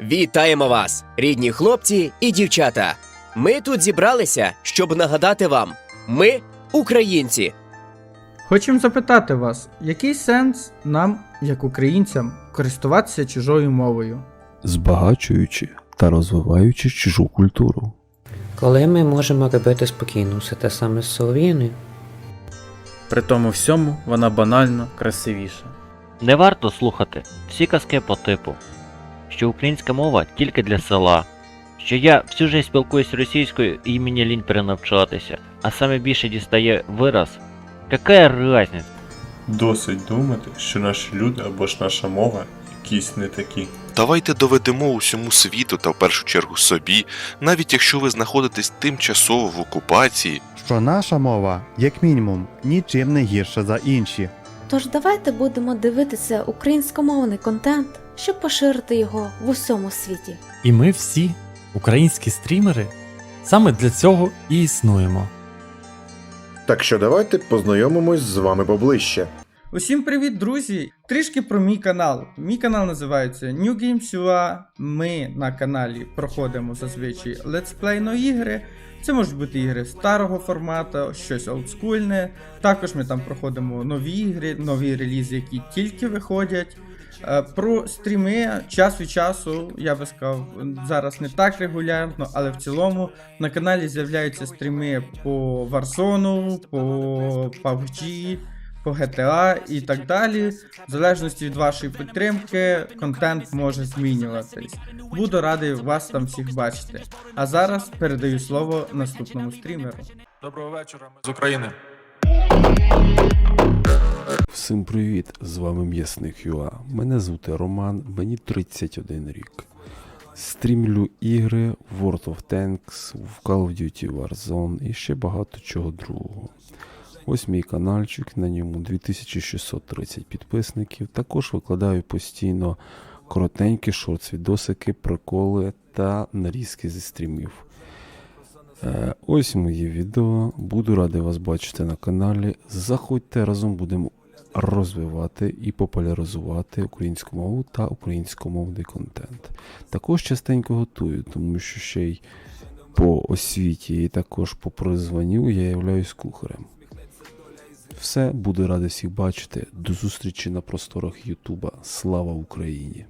Вітаємо вас, рідні хлопці і дівчата. Ми тут зібралися, щоб нагадати вам: ми українці. Хочемо запитати вас, який сенс нам, як українцям, користуватися чужою мовою? збагачуючи та розвиваючи чужу культуру. Коли ми можемо робити спокійно все те саме з солов'їною? При тому всьому вона банально красивіша. Не варто слухати всі казки по типу, що українська мова тільки для села, що я всю життя спілкуюсь російською і мені лінь перенавчатися, а саме більше дістає вираз Какая разниця? Досить думати, що наші люди або ж наша мова якісь не такі. Давайте доведемо усьому світу та в першу чергу собі, навіть якщо ви знаходитесь тимчасово в окупації, що наша мова, як мінімум, нічим не гірша за інші. Тож давайте будемо дивитися українськомовний контент, щоб поширити його в усьому світі. І ми всі, українські стрімери, саме для цього і існуємо. Так що давайте познайомимось з вами поближче. Усім привіт, друзі! Трішки про мій канал. Мій канал називається New Games UA. Ми на каналі проходимо зазвичай летсплейно ігри. Це можуть бути ігри старого формату, щось олдскульне. Також ми там проходимо нові ігри, нові релізи, які тільки виходять. Е, Про стріми час від часу, я би сказав, зараз не так регулярно, але в цілому на каналі з'являються стріми по Warzone, по PUBG, по GTA і так далі. В залежності від вашої підтримки, контент може змінюватись. Буду радий вас там всіх бачити. А зараз передаю слово наступному стрімеру. Доброго вечора, ми з України. Всім привіт! З вами М'ясник Юа. Мене звати Роман, мені 31 рік. Стрімлю ігри в World of Tanks, в Call of Duty Warzone і ще багато чого другого. Ось мій каналчик, на ньому 2630 підписників. Також викладаю постійно коротенькі шорт-відосики, приколи та нарізки зі стрімів. Е, Ось мої відео. Буду радий вас бачити на каналі. Заходьте разом будемо розвивати і популяризувати українську мову та українськомовний контент. Також частенько готую, тому що ще й по освіті і також по призванню я являюсь кухарем. Все, буду радий всіх бачити. До зустрічі на просторах Ютуба. Слава Україні!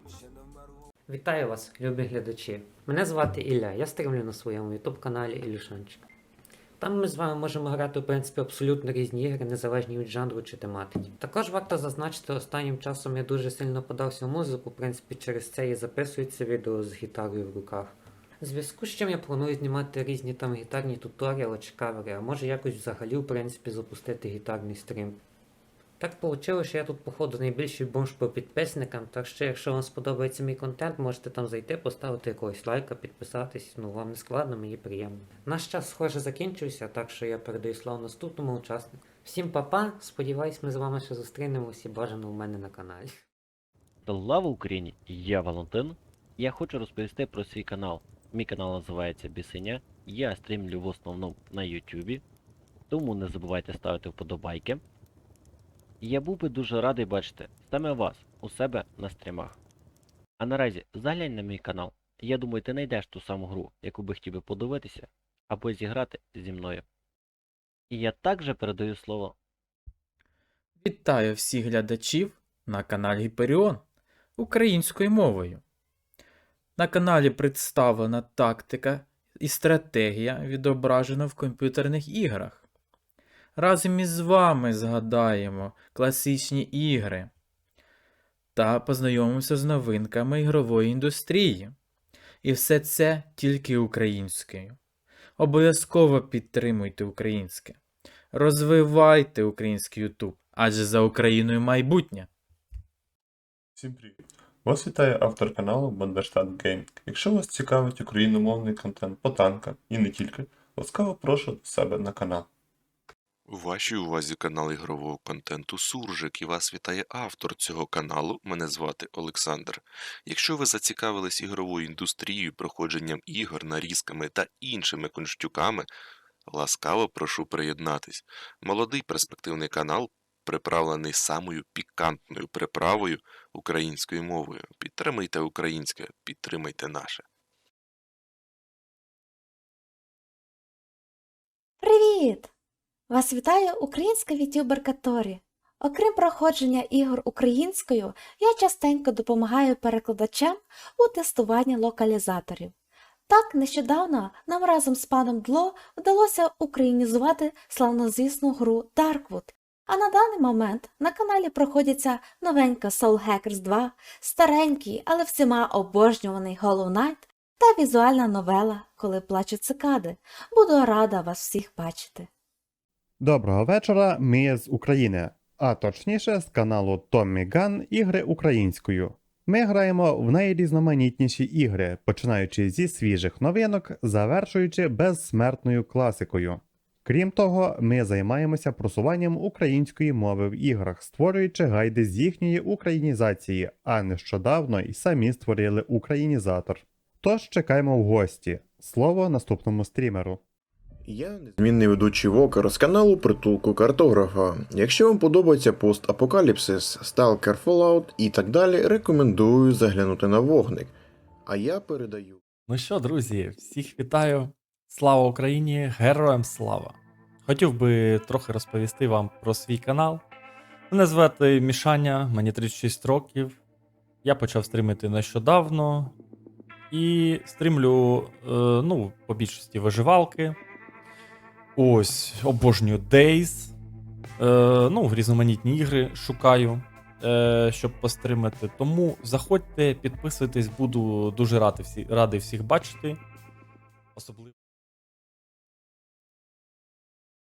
Вітаю вас, любі глядачі. Мене звати Ілля, я стрімлю на своєму YouTube каналі Ілюшанчик. Там ми з вами можемо грати, в принципі, абсолютно різні ігри, незалежні від жанру чи тематики. Також варто зазначити, останнім часом я дуже сильно подався в музику, в принципі, через це і записується відео з гітарою в руках. В зв'язку з чим я планую знімати різні там гітарні туторіали чи кавери, а може якось взагалі, в принципі, запустити гітарний стрім. Так вийшло, що я тут, походу, найбільший бомж по підписникам, так що, якщо вам сподобається мій контент, можете там зайти, поставити якогось лайка, підписатись. Ну, вам не складно, мені приємно. Наш час, схоже, закінчився, так що я передаю слово наступному учаснику. Всім па-па, сподіваюсь, ми з вами ще зустрінемося і бажано у мене на каналі. Слава Україні! Я Валентин. Я хочу розповісти про свій канал. Мій канал називається Бісеня. Я стрімлю в основному на Ютубі. Тому не забувайте ставити вподобайки. Я був би дуже радий бачити саме вас у себе на стрімах. А наразі заглянь на мій канал. Я думаю, ти знайдеш ту саму гру, яку би хотів би подивитися, або зіграти зі мною. І я також передаю слово Вітаю всіх глядачів на каналі Гіперіон українською мовою. На каналі представлена тактика і стратегія, відображена в комп'ютерних іграх. Разом із вами згадаємо класичні ігри та познайомимося з новинками ігрової індустрії. І все це тільки українською. Обов'язково підтримуйте українське. Розвивайте український YouTube, адже за Україною майбутнє. Всім привіт! Вас вітає автор каналу Бандерштат Геймінг. Якщо вас цікавить україномовний контент по танкам і не тільки, ласкаво прошу до себе на канал. у вашій увазі канал ігрового контенту Суржик і вас вітає автор цього каналу. Мене звати Олександр. Якщо ви зацікавились ігровою індустрією, проходженням ігор, нарізками та іншими конштюками, ласкаво прошу приєднатись. Молодий перспективний канал приправлений самою пікантною приправою українською мовою. Підтримайте українське, підтримайте наше. Привіт! Вас вітає українська вітюберка Торі. Окрім проходження ігор українською, я частенько допомагаю перекладачам у тестуванні локалізаторів. Так, нещодавно нам разом з паном Дло вдалося українізувати славнозвісну гру Darkwood, а на даний момент на каналі проходиться новенька Soul Hackers 2, старенький, але всіма обожнюваний Hollow Knight та візуальна новела Коли плачуть цикади. Буду рада вас всіх бачити. Доброго вечора, ми з України, а точніше з каналу Tommy Gun Ігри українською. Ми граємо в найрізноманітніші ігри, починаючи зі свіжих новинок, завершуючи безсмертною класикою. Крім того, ми займаємося просуванням української мови в іграх, створюючи гайди з їхньої українізації, а нещодавно й самі створили українізатор. Тож чекаємо в гості. Слово наступному стрімеру. Я незмінний ведучий Вокер з каналу Притулку картографа. Якщо вам подобається постапокаліпсис, Stalker Fallout і так далі, рекомендую заглянути на вогник. А я передаю. Ну що, друзі, всіх вітаю. Слава Україні! Героям слава! Хотів би трохи розповісти вам про свій канал. Мене звати Мішаня, мені 36 років. Я почав стрімити нещодавно. І стрімлю, е, ну, по більшості виживалки. Ось, обожнюю Days. Е, ну, різноманітні ігри шукаю, е, щоб постримати. Тому заходьте, підписуйтесь, буду дуже радий, всі, радий всіх бачити. Особливо.